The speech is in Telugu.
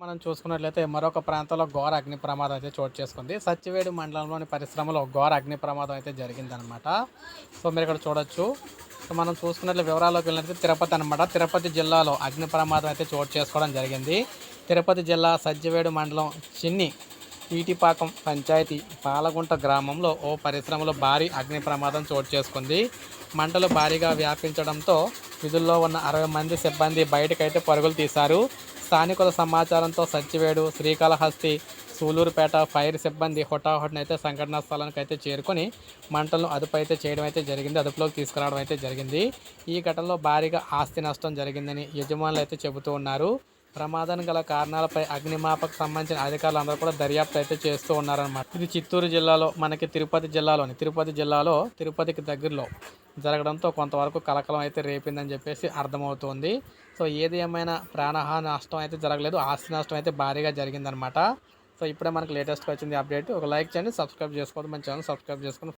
మనం చూసుకున్నట్లయితే మరొక ప్రాంతంలో ఘోర అగ్ని ప్రమాదం అయితే చోటు చేసుకుంది. సత్యవేడు మండలంలోని పరిశ్రమలో ఘోర అగ్ని ప్రమాదం అయితే జరిగిందనమాట సో మీరు ఇక్కడ చూడొచ్చు. సో మనం చూసుకున్నట్లు వివరాల్లోకి వెళ్ళినట్లయితే తిరుపతి అనమాట తిరుపతి జిల్లాలో అగ్ని ప్రమాదం అయితే చోటు చేసుకోవడం జరిగింది. తిరుపతి జిల్లా సజ్జవేడు మండలం చిన్ని ఈటిపాకం పంచాయతీ పాలగుంట గ్రామంలో ఓ పరిశ్రమలో భారీ అగ్ని ప్రమాదం చోటు చేసుకుంది. మంటలు భారీగా వ్యాపించడంతో విధుల్లో ఉన్న అరవై మంది సిబ్బంది బయటకైతే పరుగులు తీశారు. స్థానికుల సమాచారంతో సచ్చివేడు శ్రీకాళహస్తి సూలూరుపేట ఫైర్ సిబ్బంది హుటాహుటిన అయితే సంఘటనా స్థలానికి అయితే చేరుకొని మంటలను అదుపు అయితే చేయడం అయితే జరిగింది అదుపులోకి తీసుకురావడం అయితే జరిగింది. ఈ ఘటనలో భారీగా ఆస్తి నష్టం జరిగిందని యజమానులు అయితే చెబుతూ ఉన్నారు. ప్రమాదానికి గల కారణాలపై అగ్నిమాపక సంబంధించిన అధికారులు అందరూ కూడా దర్యాప్తు అయితే చేస్తూ ఉన్నారన్నమాట. ఇది చిత్తూరు జిల్లాలో మనకి తిరుపతి జిల్లాలోని తిరుపతి జిల్లాలో తిరుపతికి దగ్గరలో జరగడంతో కొంతవరకు కలకలం అయితే రేపిందని చెప్పేసి అర్థమవుతోంది. సో ఏది ఏమైనా ప్రాణహాని నష్టం అయితే జరగలేదు. ఆస్తి నష్టం అయితే భారీగా జరిగిందనమాట. సో ఇప్పుడే మనకి లేటెస్ట్గా వచ్చింది అప్డేట్. ఒక లైక్ చేయండి సబ్స్క్రైబ్ చేసుకోవద్దు. మన ఛానల్ సబ్స్క్రైబ్ చేసుకుని